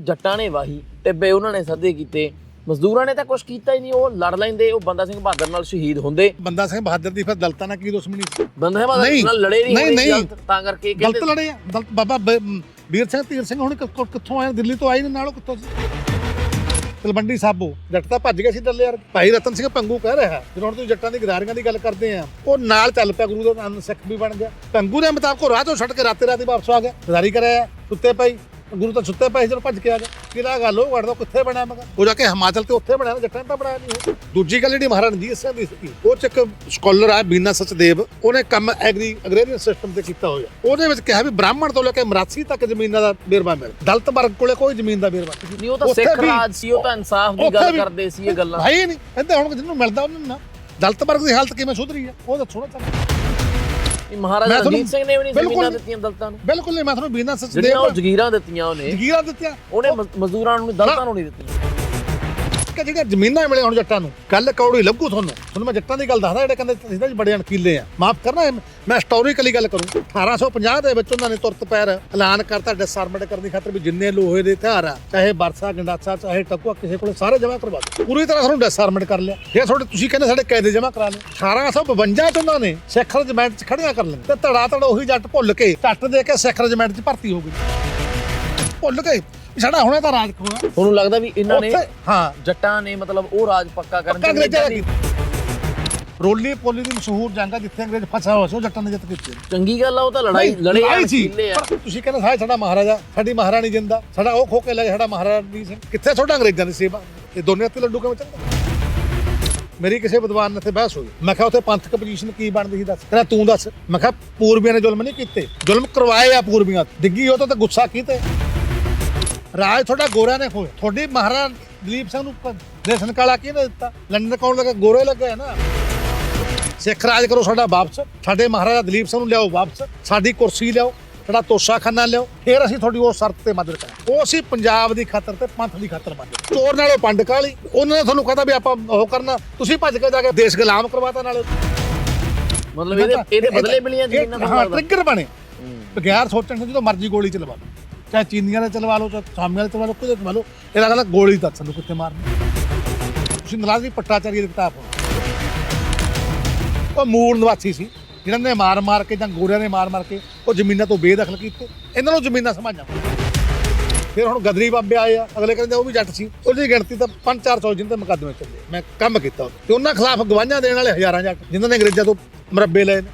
ਜੱਟਾਂ ਨੇ ਵਾਹੀ ਟਿੱਬੇ ਉਹਨਾਂ ਨੇ ਸੱਦੇ ਕੀਤੇ। ਮਜ਼ਦੂਰਾਂ ਨੇ ਤਾਂ ਕੁਝ ਕੀਤਾ ਹੀ ਨਹੀਂ ਉਹ ਲੜ ਲੈਂਦੇ ਉਹ ਬੰਦਾ ਸਿੰਘ ਬਹਾਦਰ ਨਾਲ ਸ਼ਹੀਦ ਹੁੰਦੇ। ਬੰਦਾ ਸਿੰਘ ਬਹਾਦਰ ਦੀ ਫਿਰ ਦਲਤਾਂ ਨਾਲ ਕੀ ਦੁਸ਼ਮਣੀ ਸੀ? ਬੰਦਾ ਸਿੰਘ ਬਹਾਦਰ ਨਾਲ ਲੜੇ ਨਹੀਂ ਨਹੀਂ, ਨਹੀਂ। ਤਾਂ ਕਰਕੇ ਦਲਤ ਕਹਿੰਦੇ ਲੜੇ ਆ। ਦਲਤ ਬਾਬਾ ਵੀਰ ਸਿੰਘ ਧੀਰ ਸਿੰਘ ਹੁਣ ਕਿੱਥੋਂ ਆਏ? ਦਿੱਲੀ ਤੋਂ ਆਏ ਨੇ ਨਾਲੋਂ ਕਿੱਥੋਂ ਸੀ? ਤਲਵੰਡੀ ਸਾਬੋ ਜੱਟ ਤਾਂ ਭੱਜ ਗਏ ਸੀ ਡੱਲੇ ਯਾਰ ਭਾਈ ਰਤਨ ਸਿੰਘ ਪੰਗੂ ਕਹਿ ਰਿਹਾ ਜਦੋਂ ਹੁਣ ਤੁਸੀਂ ਜੱਟਾਂ ਦੀ ਗਦਾਰੀਆਂ ਦੀ ਗੱਲ ਕਰਦੇ ਆ ਉਹ ਨਾਲ ਚੱਲ ਪਿਆ ਗੁਰੂ ਦਾ ਨਾਮ ਸਿੱਖ ਵੀ ਬਣ ਗਿਆ। ਪੰਗੂ ਦੇ ਮੁਤਾਬਕ ਉਹ ਰਾਹ ਤੋਂ ਛੱਡ ਕੇ ਰਾਤੇ ਰਾਤੀ ਵਾਪਸ ਆ ਗਿਆ। ਗਦਾਰੀ ਕਰਿਆ ਸੁੱਤੇ ਪਈ। ਗੁਰੂ ਤਾਂ ਸੁੱਤੇ ਪਏ ਸੀ ਜਦੋਂ ਭੱਜ ਕੇ ਆ ਗਿਆ ਕਿਹੜਾ ਗੱਲ ਉਹ ਵੜਦਾ ਕਿੱਥੇ ਬਣਿਆ ਮਗਾ ਉਹ ਜਾ ਕੇ ਹਿਮਾਚਲ ਤੇ ਉੱਥੇ ਬਣਿਆ? ਨਾ ਜੱਟਾਂ ਤਾਂ ਬਣਾਇਆ ਨਹੀਂ ਦੂਜੀ ਗੱਲ ਜਿਹੜੀ ਮਹਾਰਾਜ ਰਣਜੀਤ ਸਿੰਘ ਦੀ ਸੀ ਉਹ ਚ ਇੱਕ ਸਕਾਲਰ ਆ ਬੀਨਾ ਸਚਦੇਵ ਉਹਨੇ ਕੰਮ ਐਗਰੀ ਅਗਰੇਰੀਅਨ ਸਿਸਟਮ ਤੇ ਕੀਤਾ ਹੋਇਆ। ਉਹਦੇ ਵਿੱਚ ਕਿਹਾ ਵੀ ਬ੍ਰਾਹਮਣ ਤੋਂ ਲੈ ਕੇ ਮਰਾਸੀ ਤੱਕ ਜ਼ਮੀਨਾਂ ਦਾ ਬੇਰਵਾ ਮਿਲ ਦਲਤ ਵਰਗ ਕੋਲੇ ਕੋਈ ਜ਼ਮੀਨ ਦਾ ਬੇਰਵਾ ਨਹੀਂ। ਉਹ ਤਾਂ ਸਿੱਖ ਰਾਜ ਸੀ ਉਹ ਤਾਂ ਇਨਸਾਫ ਦੀ ਗੱਲ ਕਰਦੇ ਸੀ ਇਹ ਗੱਲਾਂ। ਭਾਈ ਨਹੀਂ। ਕਹਿੰਦੇ ਹੁਣ ਜਿਹਨੂੰ ਮਿਲਦਾ ਉਹਨੂੰ ਨਾ। ਦਲਤ ਵਰਗ ਦੀ ਹਾਲਤ ਕਿਵੇਂ ਸੁਧਰੀ ਆ? ਉਹ ਦੱਸੋ ਨਾ ਮਹਾਰਾਜਾ ਰਣਜੀਤ ਸਿੰਘ ਨੇ ਵੀ ਨਹੀਂ ਜ਼ਮੀਨਾਂ। ਦਿੱਤੀਆਂ ਦਲਤਾਂ ਨੂੰ। ਬਿਲਕੁਲ ਨਹੀਂ ਮੈਂ ਤੁਹਾਨੂੰ ਬੀਨਾ ਜਿਹੜੀਆਂ ਉਹ ਸਚਦੇਵ ਜ਼ਗੀਰਾਂ ਦਿੱਤੀਆਂ ਉਹਨੇ। ਜਗੀਰਾਂ ਦਿੱਤੀਆਂ। ਉਹਨੇ ਮਜ਼- ਮਜ਼ਦੂਰਾਂ ਨੂੰ ਦਲਤਾਂ ਨੂੰ ਨਹੀਂ ਦਿੱਤੀਆਂ। ਕਿ ਜਿਹੜੀਆਂ ਜ਼ਮੀਨਾਂ ਮਿਲੇ ਹੁਣ ਜੱਟਾਂ ਨੂੰ ਕੱਲ ਕੌੜੀ ਲੱਗੂ ਤੁਹਾਨੂੰ। ਤੁਹਾਨੂੰ ਮੈਂ ਜੱਟਾਂ ਦੀ ਗੱਲ ਦੱਸਦਾ, ਜਿਹੜੇ ਕਹਿੰਦੇ ਅਸੀਂ ਤਾਂ ਜੀ ਬੜੇ ਅਣਕੀਲੇ ਆ। ਮਾਫ ਕਰਨਾ ਮੈਂ ਹਿਸਟੋਰੀਕਲੀ ਗੱਲ ਕਰੂੰ। 1850 ਦੇ ਵਿੱਚ ਉਹਨਾਂ ਨੇ ਤੁਰਤ ਪੈਰ ਐਲਾਨ ਕਰਤਾ ਡਿਸਆਰਮਡ ਕਰਨ ਦੀ ਖਾਤਰ ਵੀ ਜਿੰਨੇ ਲੋਹੇ ਦੇ ਹਥਿਆਰ ਆ, ਚਾਹੇ ਬਰਸਾ, ਗੰਡਾਸਾ, ਚਾਹੇ ਟਕੂਆ, ਕਿਸੇ ਕੋਲੇ ਸਾਰੇ ਜਮ੍ਹਾਂ ਕਰਵਾ ਦਿਓ ਪੂਰੀ ਤਰ੍ਹਾਂ ਤੁਹਾਨੂੰ ਡਿਸਆਰਮਡ ਕਰ ਲਿਆ। ਫਿਰ ਤੁਹਾਡੇ ਤੁਸੀਂ ਕਹਿੰਦੇ ਸਾਡੇ ਕਾਇਦੇ ਜਮ੍ਹਾਂ ਕਰਾ ਲਏ। 1852 ਚ ਉਹਨਾਂ ਨੇ ਸਿੱਖ ਰਜਮੈਂਟ ਚ ਖੜੀਆਂ ਕਰ ਲੈਣ ਤੇ ਧੜਾ ਧੜ ਉਹੀ ਜੱਟ ਭੁੱਲ ਕੇ ਝੱਟ ਦੇ ਕੇ ਸਿੱਖ ਰਜਮੈਂਟ ਚ ਭਰਤੀ ਹੋ ਗਈ ਭੁੱਲ ਗਏ। ਸਾਡਾ ਹੁਣੇ ਤਾਂ ਰਾਜ ਹੋਇਆ ਤੁਹਾਨੂੰ ਲੱਗਦਾ ਵੀ ਇਹਨਾਂ ਨੇ ਉੱਥੇ ਹਾਂ। ਜੱਟਾਂ ਨੇ ਮਤਲਬ ਉਹ ਰਾਜ ਪੱਕਾ ਕਰਨ ਪੱਕਾ ਅੰਗਰੇਜ਼ਾਂ ਦਾ। ਰੋਲੀ ਪੋਲੀ ਦੀ ਮਸ਼ਹੂਰ ਜੰਗ ਆ ਜਿੱਥੇ ਅੰਗਰੇਜ਼ ਫਸਿਆ ਹੋਇਆ ਸੀ ਉਹ ਜੱਟਾਂ ਨੇ ਜਿੱਤ ਕੀਤੀ। ਚੰਗੀ ਗੱਲ ਆ ਉਹ ਤਾਂ ਲੜਾਈ ਨਹੀਂ, ਲੜੇ ਆ ਲੜਾਈ ਸੀ। ਵਕੀਲੇ ਆ। ਪਰ ਤੁਸੀਂ ਕਹਿੰਦੇ ਸਾਡਾ ਸਾਡਾ ਮਹਾਰਾਜਾ ਸਾਡੀ ਮਹਾਰਾਣੀ ਜਿੰਦਾ। ਸਾਡਾ ਉਹ ਖੋ ਕੇ ਲੈ ਗਿਆ ਸਾਡਾ ਮਹਾਰਾਜਾ ਰਣਜੀਤ ਸਿੰਘ। ਕਿੱਥੇ ਤੁਹਾਡਾ ਅੰਗਰੇਜ਼ਾਂ ਦੀ ਸੇਵਾ? ਇਹ ਦੋਨੇ ਹੱਥ ਲੱਡੂ ਕਿਵੇਂ ਚੱਲਦਾ? ਮੇਰੀ ਕਿਸੇ ਵਿਦਵਾਨ ਨਾਲ ਤੇ ਬਹਿਸ ਹੋਈ। ਮੈਂ ਕਿਹਾ ਉੱਥੇ ਪੰਥਕ ਪੋਜੀਸ਼ਨ ਕੀ ਬਣਦੀ ਸੀ ਦੱਸ? ਕਹਿੰਦਾ ਤੂੰ ਦੱਸ। ਮੈਂ ਕਿਹਾ ਪੂਰਬੀਆਂ ਨੇ ਜ਼ੁਲਮ ਨਹੀਂ ਕੀਤੇ। ਜ਼ੁਲਮ ਕਰਵਾਏ ਆ ਪੂਰਬੀਆਂ ਤੋਂ। ਡਿੱਗੀ ਉਹ ਤਾਂ ਗੁੱਸਾ ਕੀਤੇ? ਰਾਜ ਤੁਹਾਡਾ ਗੋਰਾ ਨੇ ਹੋਇਆ ਤੁਹਾਡੀ ਮਹਾਰਾਜ ਦਲੀਪ ਸਿੰਘ ਨੂੰ ਦੇਸਨ ਕਾਲਾ ਕਿਹਨੇ ਦਿੱਤਾ? ਲੰਡਨ ਕੌਣ ਲੱਗਾ? ਗੋਰੇ ਲੱਗੇ ਨਾ। ਸਿੱਖ ਰਾਜ ਕਰੋ ਸਾਡਾ ਵਾਪਸ। ਸਾਡੇ ਮਹਾਰਾਜਾ ਦਲੀਪ ਸਿੰਘ ਨੂੰ ਲਿਆਓ ਵਾਪਸ। ਸਾਡੀ ਕੁਰਸੀ ਲਿਆਓ ਸਾਡਾ ਤੋਸ਼ਾ ਖਾਨਾ ਲਿਆਓ। ਫਿਰ ਅਸੀਂ ਤੁਹਾਡੀ ਉਹ ਸ਼ਰਤ ਤੇ ਮਦਦ ਕਰਾਂਗੇ। ਉਹ ਅਸੀਂ ਪੰਜਾਬ ਦੀ ਖਾਤਰ ਤੇ ਪੰਥ ਦੀ ਖਾਤਰ ਮਦਦ ਚੋਰ ਨਾਲੋਂ ਪੰਡ ਕਾਲੀ ਉਹਨਾਂ ਨੇ ਤੁਹਾਨੂੰ ਕਹਤਾ ਵੀ ਆਪਾਂ ਉਹ ਕਰਨਾ। ਤੁਸੀਂ ਭੱਜ ਕੇ ਜਾ ਕੇ ਦੇਸ਼ ਗੁਲਾਮ ਕਰਵਾਤਾ ਨਾਲੇ। ਮਤਲਬ ਇਹਦੇ ਇਹਦੇ ਬਦਲੇ ਮਿਲੀਆਂ ਇਹ- ਜ਼ਮੀਨਾਂ ਹਾਂ ਤੋਂ ਟ੍ਰਿਗਰ ਬਣੇ। ਬਗੈਰ ਸੋਚਣ ਤੋਂ ਜਦੋਂ ਮਰਜ਼ੀ ਗੋਲੀ ਚਲਵਾ ਲਓ ਚਾਹੇ ਚੀਨੀਆਂ ਦੇ ਚਲਵਾ ਲਓ, ਚਾਹੇ ਸਾਮੀਆਂ ਦੇ ਚਲਵਾ ਲਓ ਕਿਤੇ ਚਲਵਾ ਲਓ ਇਹਦਾ ਕਹਿੰਦਾ ਗੋਲੀ ਦੱਸ ਸਾਨੂੰ ਕਿੱਥੇ ਮਾਰਨੀ। ਤੁਸੀਂ ਨਰਾਜ਼ ਵੀ ਪੱਟਾਚਾਰੀ ਦੀ ਕਿਤਾਬ ਪੜ੍ਹੋ। ਉਹ ਮੂਲ ਨਿਵਾਸੀ ਸੀ ਜਿਹਨਾਂ ਨੇ ਮਾਰ ਮਾਰ ਕੇ ਜਾਂ ਗੋਰਿਆਂ ਨੇ ਮਾਰ ਮਾਰ ਕੇ ਉਹ ਜ਼ਮੀਨਾਂ ਤੋਂ ਬੇਦਖਲ ਕੀਤੇ। ਇਹਨਾਂ ਨੂੰ ਜ਼ਮੀਨਾਂ ਸਮਾਜਾਂ ਫਿਰ ਹੁਣ ਗਦਰੀ ਬਾਬੇ ਆਏ ਆ, ਅਗਲੇ ਕਹਿੰਦੇ ਉਹ ਵੀ ਜੱਟ ਸੀ। ਉਹਦੀ ਗਿਣਤੀ ਤਾਂ 5-400 ਜਿੰਦੇ ਮੁਕੱਦਮੇ ਚੱਲੇ। ਮੈਂ ਕੰਮ ਕੀਤਾ ਉੱਥੇ। ਤੇ ਉਹਨਾਂ ਖਿਲਾਫ ਗਵਾਹੀਆਂ ਦੇਣ ਵਾਲੇ ਹਜ਼ਾਰਾਂ ਜੱਟ, ਜਿਨ੍ਹਾਂ ਨੇ ਅੰਗਰੇਜ਼ਾਂ ਤੋਂ ਮਰੱਬੇ ਲਏ ਨੇ।